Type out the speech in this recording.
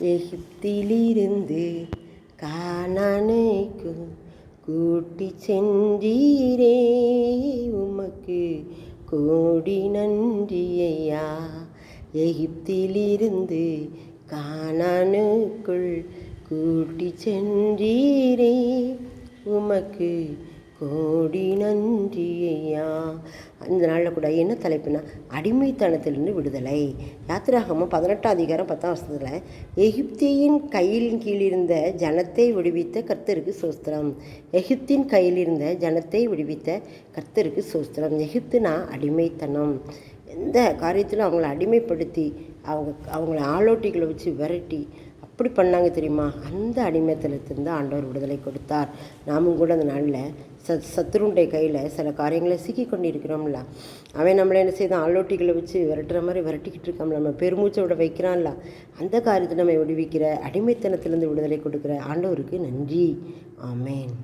எகிப்திலிருந்து கானானுக்கு கூட்டி சென்றீரே. உமக்கு கோடி நன்றி ஐயா எகிப்திலிருந்து காணனுக்குள் கூட்டி சென்றீரே. உமக்கு கோடி நன்றி ஐயா இந்த நாளில் கூட என்ன தலைப்புனா அடிமைத்தனத்திலிருந்து விடுதலை. யாத்திராகமும் பதினெட்டாம் அதிகாரம் பத்தாம் வருஷத்தில் எகிப்தியின் கையின் கீழிருந்த ஜனத்தை விடுவித்த கர்த்தருக்கு சோஸ்திரம். எகிப்தின் கையில் இருந்த ஜனத்தை விடுவித்த கர்த்தருக்கு சோஸ்திரம். எகிப்துனா அடிமைத்தனம். எந்த காரியத்திலும் அவங்கள அடிமைப்படுத்தி அவங்க அவங்கள ஆளோட்டிகளை வச்சு விரட்டி அப்படி பண்ணாங்க தெரியுமா? அந்த அடிமைத்தனத்திலிருந்து ஆண்டவர் விடுதலை கொடுத்தார். நாமும் கூட அந்த நாளில் சத் சத்துருண்டை கையில் சில காரியங்களை சிக்கி கொண்டு இருக்கிறோம்ல அவன் நம்மளை என்ன செய்தான்? ஆளோட்டிகளை வச்சு விரட்டுற மாதிரி விரட்டிக்கிட்டு இருக்கான் நம்ம பெருமூச்சை விட வைக்கிறான்ல. அந்த காரியத்தை நம்ம விடுவிக்கிற அடிமைத்தனத்திலிருந்து விடுதலை கொடுக்குற ஆண்டவருக்கு நன்றி. ஆமேன்.